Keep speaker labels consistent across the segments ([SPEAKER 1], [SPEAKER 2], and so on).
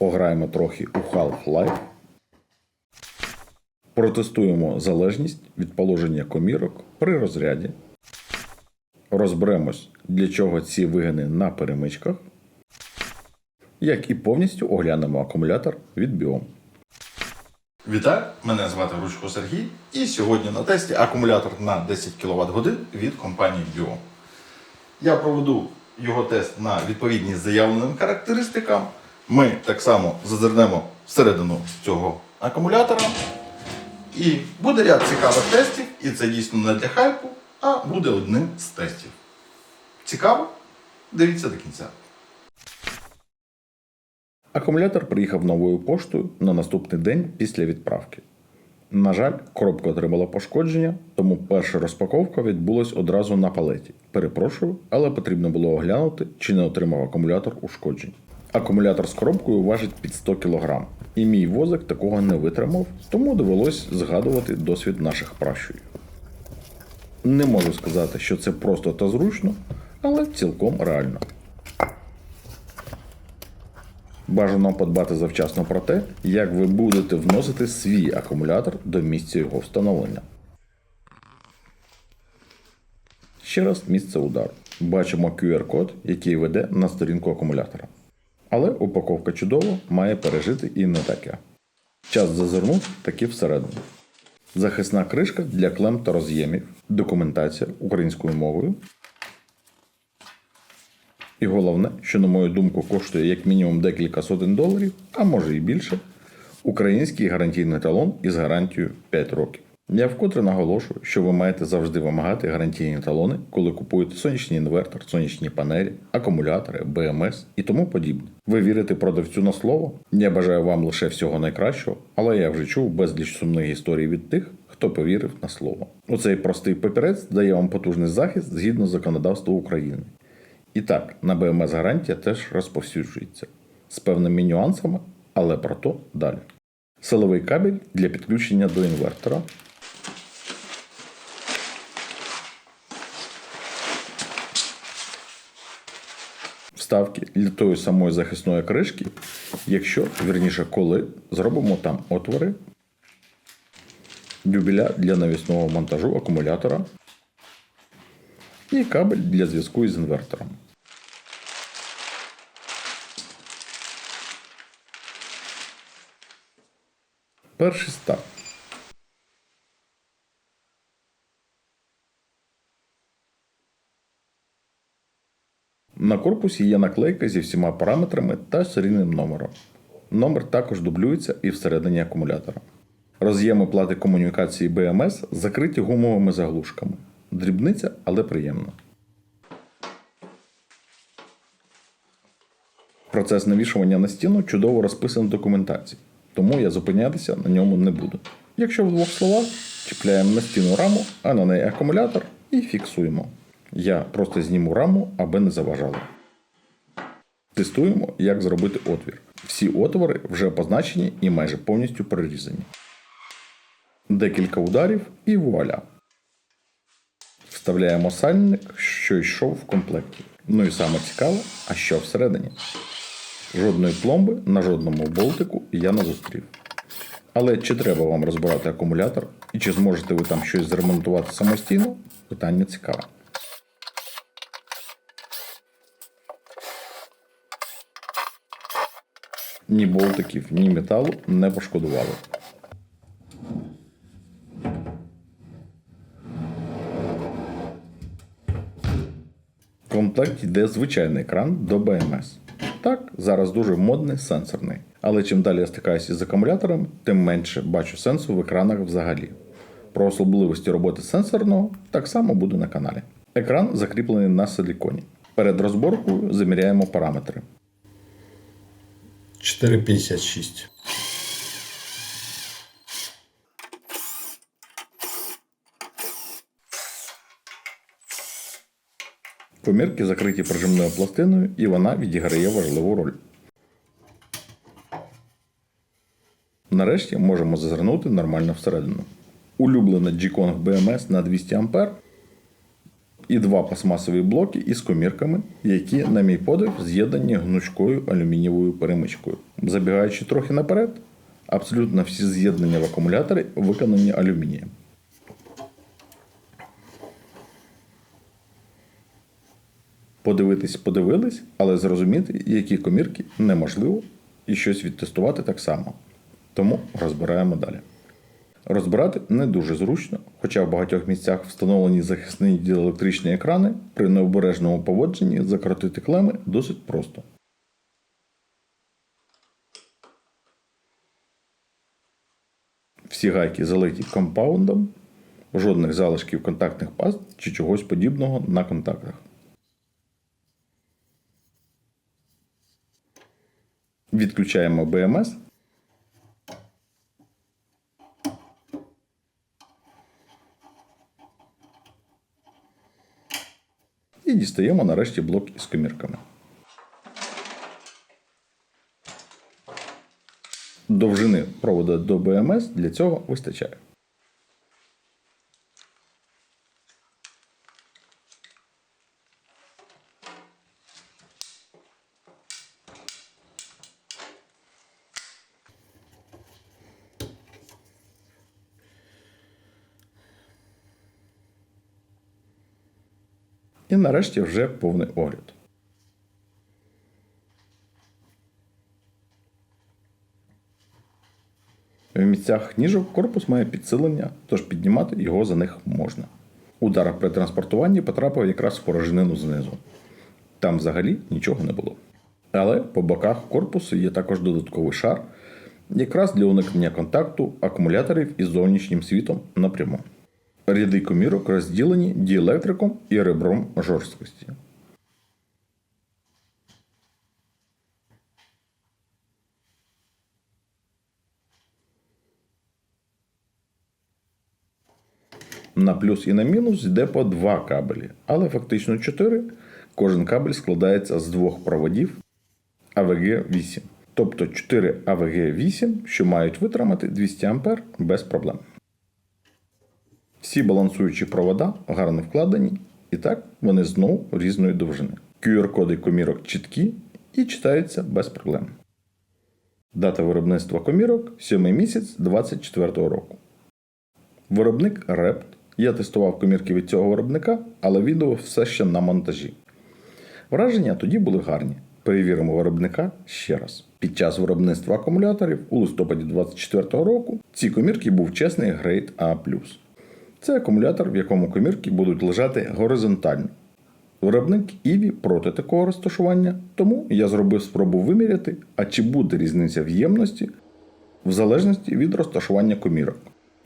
[SPEAKER 1] Пограємо трохи у Half-Life. Протестуємо залежність від положення комірок при розряді. Розберемось, для чого ці вигини на перемичках. Як і повністю оглянемо акумулятор від Biom.
[SPEAKER 2] Вітаю, мене звати Ручко Сергій, і сьогодні на тесті акумулятор на 10 кВт годин від компанії Biom. Я проведу його тест на відповідність заявленим характеристикам. Ми так само зазирнемо всередину цього акумулятора. І буде ряд цікавих тестів, і це дійсно не для хайпу, а буде одним з тестів. Цікаво? Дивіться до кінця.
[SPEAKER 1] Акумулятор приїхав новою поштою на наступний день після відправки. На жаль, коробка отримала пошкодження, тому перша розпаковка відбулась одразу на палеті. Перепрошую, але потрібно було оглянути, чи не отримав акумулятор ушкоджень. Акумулятор з коробкою важить під 100 кг, і мій возик такого не витримав, тому довелось згадувати досвід наших пращурів. Не можу сказати, що це просто та зручно, але цілком реально. Бажано подбати завчасно про те, як ви будете вносити свій акумулятор до місця його встановлення. Ще раз місце удару. Бачимо QR-код, який веде на сторінку акумулятора. Але упаковка чудово має пережити і не таке. Час зазирнув таки всередину. Захисна кришка для клем та роз'ємів, документація українською мовою. І головне, що, на мою думку, коштує як мінімум декілька сотень доларів, а може і більше, український гарантійний талон із гарантією 5 років. Я вкотре наголошую, що ви маєте завжди вимагати гарантійні талони, коли купуєте сонячний інвертор, сонячні панелі, акумулятори, БМС і тому подібне. Ви вірите продавцю на слово? Я бажаю вам лише всього найкращого, але я вже чув безліч сумних історій від тих, хто повірив на слово. Оцей простий папірець дає вам потужний захист згідно з законодавством України. І так, на БМС гарантія теж розповсюджується з певними нюансами, але про то далі. Силовий кабель для підключення до інвертора. Вставки для тої самої захисної кришки, якщо, вірніше, коли зробимо там отвори, дюбеля для навісного монтажу акумулятора і кабель для зв'язку із інвертором. Перший старт. На корпусі є наклейка зі всіма параметрами та серійним номером. Номер також дублюється і всередині акумулятора. Роз'єми плати комунікації BMS закриті гумовими заглушками. Дрібниця, але приємна. Процес навішування на стіну чудово розписаний в документації, тому я зупинятися на ньому не буду. Якщо в двох словах, чіпляємо на стіну раму, а на неї акумулятор і фіксуємо. Я просто зніму раму, аби не заважало. Тестуємо, як зробити отвір. Всі отвори вже позначені і майже повністю прорізані. Декілька ударів і вуаля. Вставляємо сальник, що йшов в комплекті. Ну і саме цікаве, а що всередині. Жодної пломби на жодному болтику я не зустрів. Але чи треба вам розбирати акумулятор і чи зможете ви там щось зремонтувати самостійно? Питання цікаве. Ні болтиків, ні металу не пошкодували. В комплекті йде звичайний екран до BMS. Так, зараз дуже модний сенсорний. Але чим далі я стикаюся з акумулятором, тим менше бачу сенсу в екранах взагалі. Про особливості роботи сенсорного так само буде на каналі. Екран закріплений на силіконі. Перед розборкою заміряємо параметри.
[SPEAKER 3] 4,56.
[SPEAKER 1] Комірки закриті прижимною пластиною, і вона відіграє важливу роль. Нарешті можемо зазирнути нормально всередину. Улюблена G-Kong BMS на 200 А і два пластмасові блоки із комірками, які, на мій подив, з'єднані гнучкою алюмінієвою перемичкою. Забігаючи трохи наперед, абсолютно всі з'єднання в акумуляторі виконані алюмінієм. Подивитись, подивились, але зрозуміти, які комірки неможливо, і щось відтестувати так само. Тому розбираємо далі. Розбирати не дуже зручно, хоча в багатьох місцях встановлені захисні діелектричні екрани, при необережному поводженні закрутити клеми досить просто. Всі гайки залиті компаундом, жодних залишків контактних паст чи чогось подібного на контактах. Відключаємо BMS. Дістаємо нарешті блок із комірками. Довжини проводу до БМС для цього вистачає. І нарешті вже повний огляд. В місцях ніжок корпус має підсилення, тож піднімати його за них можна. Удар при транспортуванні потрапив якраз в порожнину знизу. Там взагалі нічого не було. Але по боках корпусу є також додатковий шар, якраз для уникнення контакту акумуляторів із зовнішнім світом напряму. Ряди комірок розділені діелектриком і ребром жорсткості. На плюс і на мінус йде по два кабелі, але фактично 4. Кожен кабель складається з двох проводів АВГ-8. Тобто 4 АВГ-8, що мають витримати 200 А без проблем. Всі балансуючі провода гарно вкладені, і так вони знову різної довжини. QR-коди комірок чіткі і читаються без проблем. Дата виробництва комірок 7 місяць 2024 року. Виробник Rept. Я тестував комірки від цього виробника, але відео все ще на монтажі. Враження тоді були гарні. Перевіримо виробника ще раз. Під час виробництва акумуляторів у листопаді 2024 року ці комірки був чесний грейд А. Це акумулятор, в якому комірки будуть лежати горизонтально. Виробник Іві проти такого розташування, тому я зробив спробу виміряти, а чи буде різниця в ємності в залежності від розташування комірок.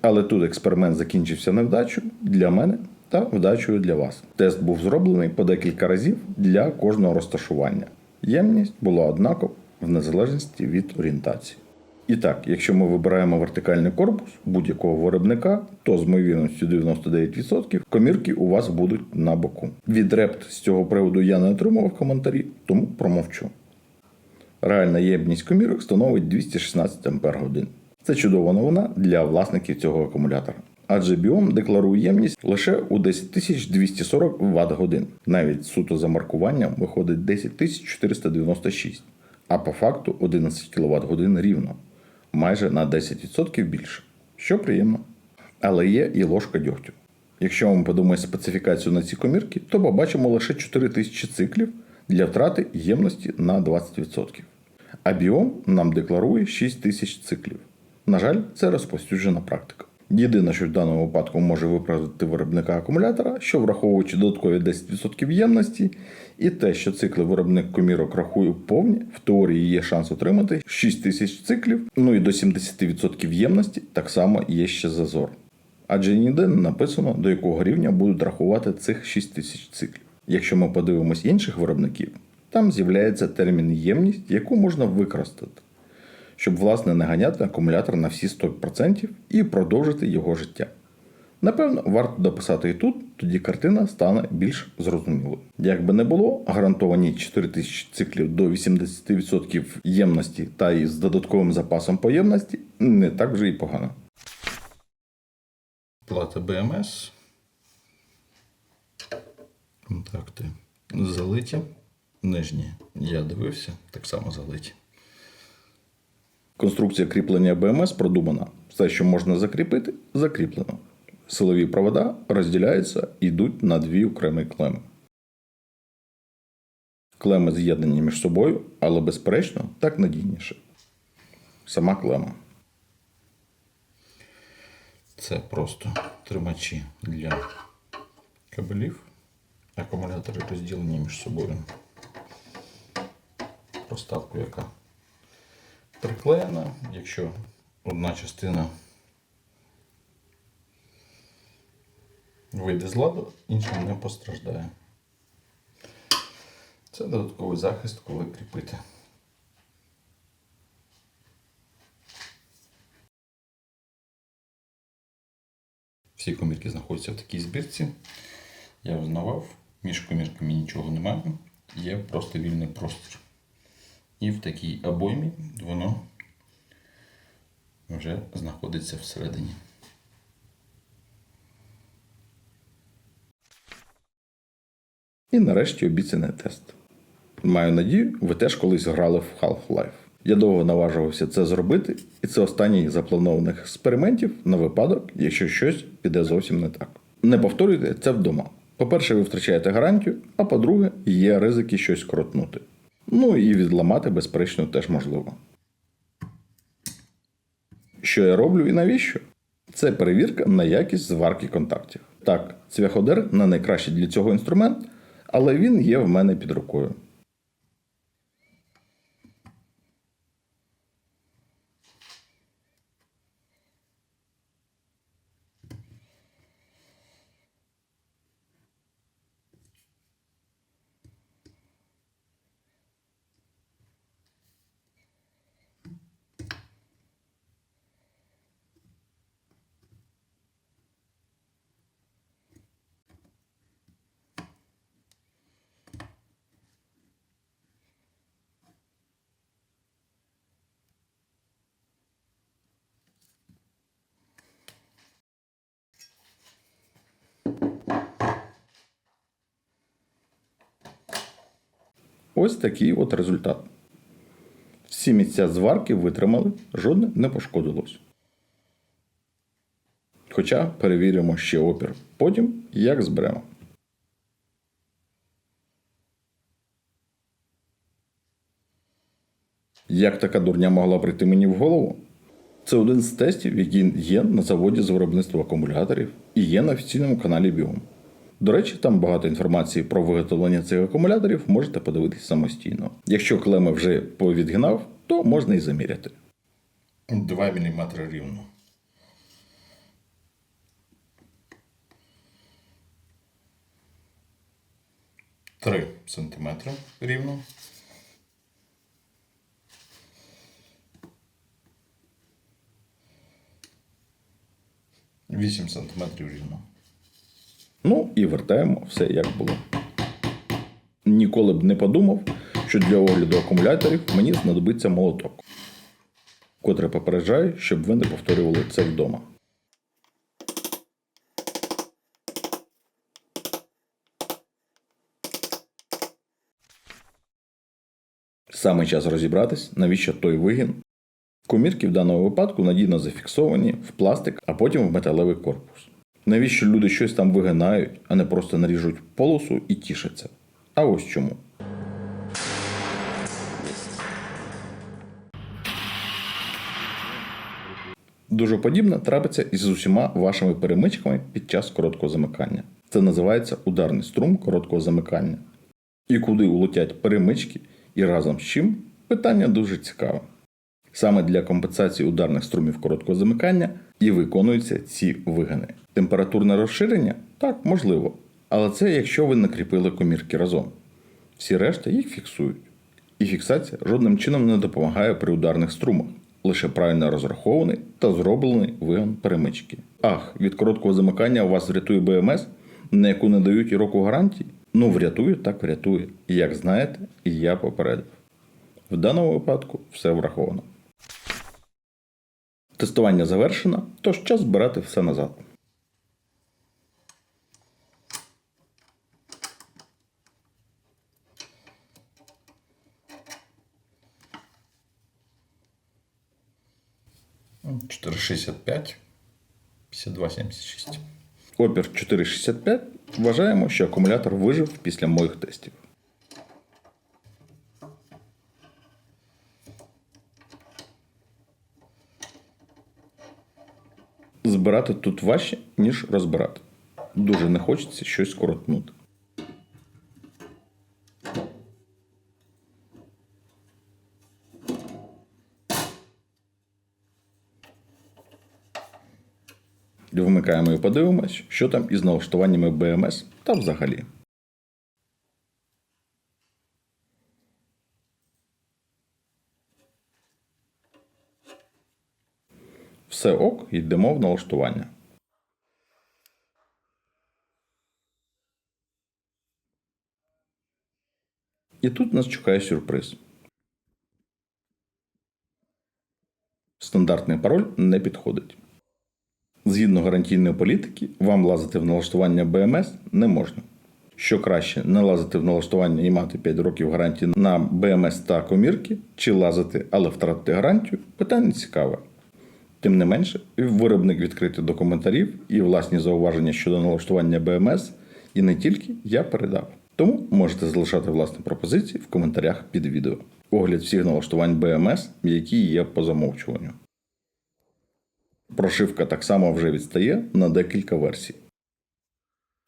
[SPEAKER 1] Але тут експеримент закінчився невдачею для мене та вдачею для вас. Тест був зроблений по декілька разів для кожного розташування. Ємність була однакова в незалежності від орієнтації. І так, якщо ми вибираємо вертикальний корпус будь-якого виробника, то з ймовірністю 99% комірки у вас будуть на боку. Від репт з цього приводу я не отримував коментарі, тому промовчу. Реальна ємність комірок становить 216 Ах. Це чудова новина для власників цього акумулятора. Адже біом декларує ємність лише у 10240 Вт годин. Навіть суто за маркуванням виходить 10496, а по факту 11 кВт годин рівно, майже на 10% більше, що приємно. Але є і ложка дьогтю. Якщо ми подумаємо специфікацію на ці комірки, то побачимо лише 4000 циклів для втрати ємності на 20%. А біом нам декларує 6000 циклів. На жаль, це розповсюджена практика. Єдине, що в даному випадку може виправдати виробника акумулятора, що враховуючи додаткові 10% ємності, і те, що цикли виробник комірок рахує повні, в теорії є шанс отримати 6000 циклів, ну і до 70% ємності так само є ще зазор. Адже ніде не написано, до якого рівня будуть рахувати цих 6000 циклів. Якщо ми подивимось інших виробників, там з'являється термін ємність, яку можна використати щоб власне не ганяти акумулятор на всі 100% і продовжити його життя. Напевно, варто дописати і тут, тоді картина стане більш зрозумілою. Як би не було, гарантовані 4000 циклів до 80% ємності та із додатковим запасом по ємності не так вже і погано. Плата BMS. Контакти залиті. Нижні я дивився, так само залиті. Конструкція кріплення БМС продумана. Все, що можна закріпити, закріплено. Силові провода розділяються і йдуть на дві окремі клеми. Клеми з'єднані між собою, але безперечно так надійніше. Сама клема.
[SPEAKER 2] Це просто тримачі для кабелів. Акумулятори розділені між собою. Проставку, яка приклеєна, якщо одна частина вийде з ладу, інша не постраждає. Це додатковий захист, коли кріпити. Всі комірки знаходяться в такій збірці. Я узнавав, між комірками нічого немає, є просто вільний простір. І в такій обоймі воно вже знаходиться всередині.
[SPEAKER 1] І нарешті обіцяний тест. Маю надію, ви теж колись грали в Half-Life. Я довго наважувався це зробити, і це останній запланованих експериментів на випадок, якщо щось піде зовсім не так. Не повторюйте це вдома. По-перше, ви втрачаєте гарантію, а по-друге, є ризики щось кротнути. Ну і відламати, безперечно, теж можливо. Що я роблю і навіщо? Це перевірка на якість зварки контактів. Так, цвяходер не найкращий для цього інструмент, але він є в мене під рукою. Ось такий от результат. Всі місця зварки витримали, жодне не пошкодилось. Хоча перевіримо ще опір. Потім як зберемо. Як така дурня могла прийти мені в голову? Це один з тестів, які є на заводі з виробництва акумуляторів і є на офіційному каналі Біом. До речі, там багато інформації про виготовлення цих акумуляторів можете подивитися самостійно. Якщо клеми вже повідгинав, то можна і заміряти.
[SPEAKER 2] 2 мм рівно. Три сантиметри рівно. Вісім сантиметрів рівно.
[SPEAKER 1] Ну і вертаємо все як було. Ніколи б не подумав, що для огляду акумуляторів мені знадобиться молоток, котре попереджаю, щоб ви не повторювали це вдома. Саме час розібратись, навіщо той вигін. Комірки в даному випадку надійно зафіксовані в пластик, а потім в металевий корпус. Навіщо люди щось там вигинають, а не просто наріжуть полосу і тішаться? А ось чому. Дуже подібне трапиться із усіма вашими перемичками під час короткого замикання. Це називається ударний струм короткого замикання. І куди улетять перемички і разом з чим питання дуже цікаве. Саме для компенсації ударних струмів короткого замикання і виконуються ці вигини. Температурне розширення так, можливо, але це якщо ви накріпили комірки разом. Всі решта їх фіксують. І фіксація жодним чином не допомагає при ударних струмах, лише правильно розрахований та зроблений вигін перемички. Ах, від короткого замикання у вас врятує БМС, на яку не дають і року гарантії? Ну, врятує, так врятує. І як знаєте, і я попередив. В даному випадку все враховано. Тестування завершено, тож час збирати все назад.
[SPEAKER 2] 4,65, 52,76.
[SPEAKER 1] Опір 4,65. Вважаємо, що акумулятор вижив після моїх тестів. Збирати тут важче, ніж розбирати. Дуже не хочеться щось скоротнути. Вмикаємо і подивимось, що там із налаштуваннями БМС та взагалі. Все ок, йдемо в налаштування. І тут нас чекає сюрприз. Стандартний пароль не підходить. Згідно гарантійної політики, вам лазити в налаштування BMS не можна. Що краще, не лазити в налаштування і мати 5 років гарантії на BMS та комірки, чи лазити, але втратити гарантію, питання цікаве. Тим не менше, виробник відкритий до коментарів і власні зауваження щодо налаштування BMS, і не тільки я передав. Тому можете залишати власні пропозиції в коментарях під відео. Огляд всіх налаштувань BMS, які є по замовчуванню. Прошивка так само вже відстає на декілька версій.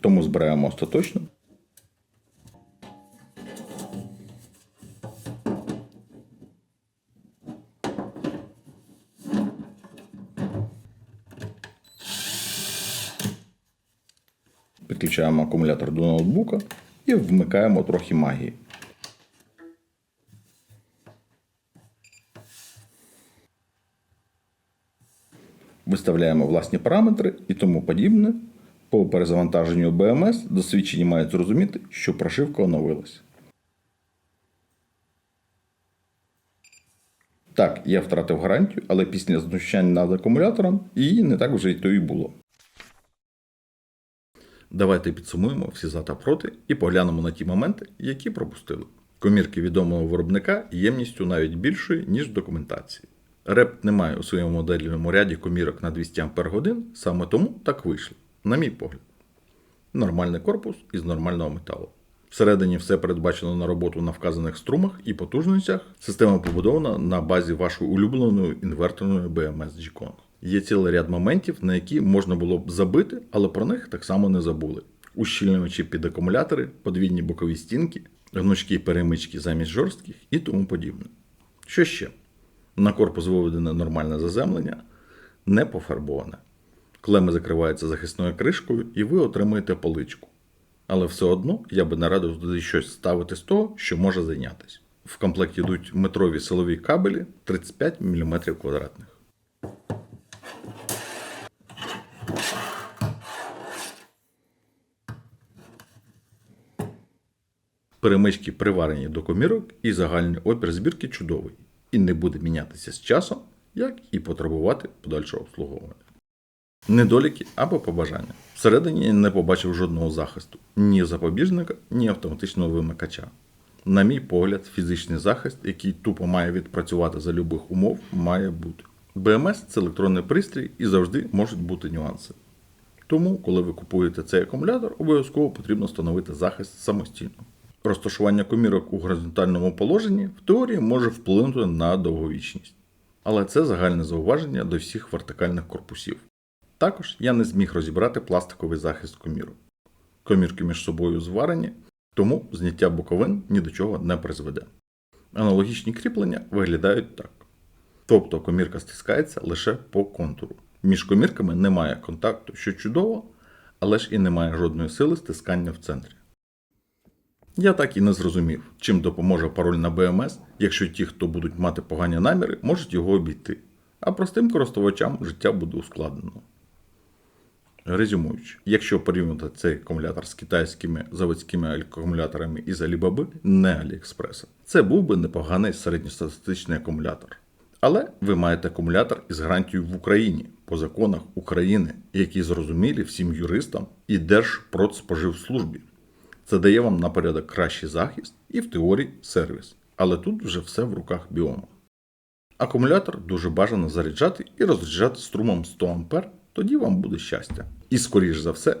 [SPEAKER 1] Тому збираємо остаточно. Підключаємо акумулятор до ноутбука і вмикаємо трохи магії. Виставляємо власні параметри і тому подібне. По перезавантаженню BMS досвідчені мають зрозуміти, що прошивка оновилась. Так, я втратив гарантію, але після знущань над акумулятором її не так вже й то і було. Давайте підсумуємо всі за та проти і поглянемо на ті моменти, які пропустили. Комірки відомого виробника ємністю навіть більшої, ніж в документації. Реп не має у своєму модельному ряді комірок на 200 Ах, саме тому так вийшло, на мій погляд. Нормальний корпус із нормального металу. Всередині все передбачено на роботу на вказаних струмах і потужностях. Система побудована на базі вашої улюбленої інверторної BMS G-Con. Є цілий ряд моментів, на які можна було б забити, але про них так само не забули. Ущільнювачі під акумулятори, подвійні бокові стінки, гнучкі перемички замість жорстких і тому подібне. Що ще? На корпус виведене нормальне заземлення, не пофарбоване. Клеми закриваються захисною кришкою, і ви отримуєте поличку. Але все одно я би не радив туди щось ставити з того, що може зайнятися. В комплекті йдуть метрові силові кабелі 35 мм квадратних. Перемички приварені до комірок і загальний опір збірки чудовий і не буде мінятися з часом, як і потребувати подальшого обслуговування. Недоліки або побажання. Всередині не побачив жодного захисту ні запобіжника, ні автоматичного вимикача. На мій погляд, фізичний захист, який тупо має відпрацювати за любих умов, має бути. БМС це електронний пристрій і завжди можуть бути нюанси. Тому, коли ви купуєте цей акумулятор, обов'язково потрібно встановити захист самостійно. Розташування комірок у горизонтальному положенні в теорії може вплинути на довговічність. Але це загальне зауваження до всіх вертикальних корпусів. Також я не зміг розібрати пластиковий захист комірок. Комірки між собою зварені, тому зняття боковин ні до чого не призведе. Аналогічні кріплення виглядають так. Тобто комірка стискається лише по контуру. Між комірками немає контакту, що чудово, але ж і немає жодної сили стискання в центрі. Я так і не зрозумів, чим допоможе пароль на BMS, якщо ті, хто будуть мати погані наміри, можуть його обійти, а простим користувачам життя буде ускладнено. Резюмуючи, якщо порівняти цей акумулятор з китайськими заводськими акумуляторами із Alibaba, не AliExpress, це був би непоганий середньостатистичний акумулятор. Але ви маєте акумулятор із гарантією в Україні по законах України, які зрозумілі всім юристам і Держпродспоживслужбі. Це дає вам на порядок кращий захист і в теорії сервіс. Але тут вже все в руках біома. Акумулятор дуже бажано заряджати і розряджати струмом 100 А, тоді вам буде щастя. І скоріш за все,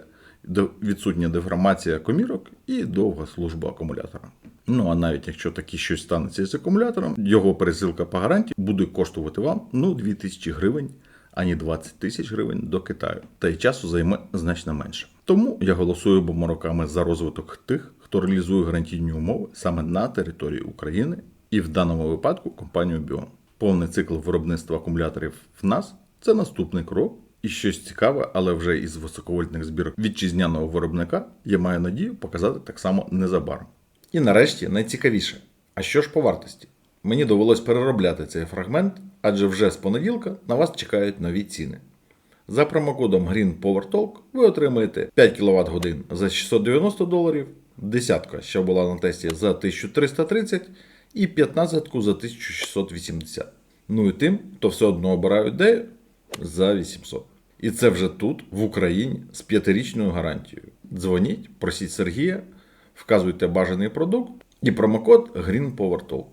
[SPEAKER 1] відсутня деформація комірок і довга служба акумулятора. Ну а навіть якщо таки щось станеться з акумулятором, його пересилка по гарантії буде коштувати вам ну 2000 гривень, ані 20 тисяч гривень до Китаю. Та й часу займе значно менше. Тому я голосую обома роками за розвиток тих, хто реалізує гарантійні умови саме на території України і в даному випадку компанію Біон. Повний цикл виробництва акумуляторів в нас це наступний крок. І щось цікаве, але вже із високовольтних збірок вітчизняного виробника я маю надію показати так само незабаром. І нарешті найцікавіше. А що ж по вартості? Мені довелось переробляти цей фрагмент, адже вже з понеділка на вас чекають нові ціни. За промокодом Green Power Talk ви отримаєте 5 кВт годин за 690 доларів, десятка, що була на тесті за 1330 і 15 за 1680. Ну і тим, хто все одно обирає ідею за 800. І це вже тут, в Україні, з п'ятирічною гарантією. Дзвоніть, просіть Сергія, вказуйте бажаний продукт і промокод Green Power Talk.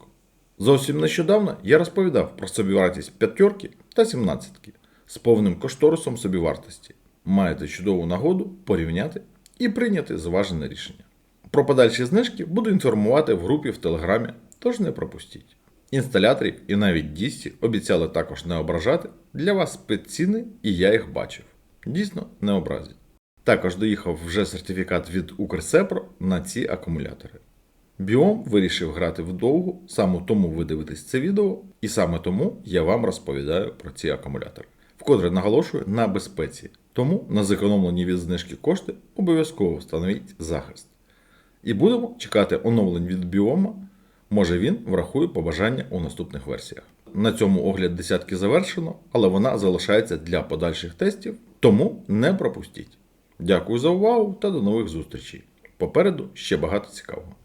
[SPEAKER 1] Зовсім нещодавно я розповідав про собівартість п'ятерки та сімнадцятки з повним кошторисом собівартості. Маєте чудову нагоду порівняти і прийняти зважене рішення. Про подальші знижки буду інформувати в групі в Телеграмі, тож не пропустіть. Інсталяторів і навіть дісті обіцяли також не ображати для вас спецціни, і я їх бачив. Дійсно, не образять. Також доїхав вже сертифікат від Укрсепро на ці акумулятори. Біом вирішив грати вдовгу, саме тому ви дивитесь це відео, і саме тому я вам розповідаю про ці акумулятори. Вкотре наголошую на безпеці, тому на зекономлені від знижки кошти обов'язково встановіть захист. І будемо чекати оновлень від біома. Може він врахує побажання у наступних версіях. На цьому огляд десятки завершено, але вона залишається для подальших тестів, тому не пропустіть. Дякую за увагу та до нових зустрічей. Попереду ще багато цікавого.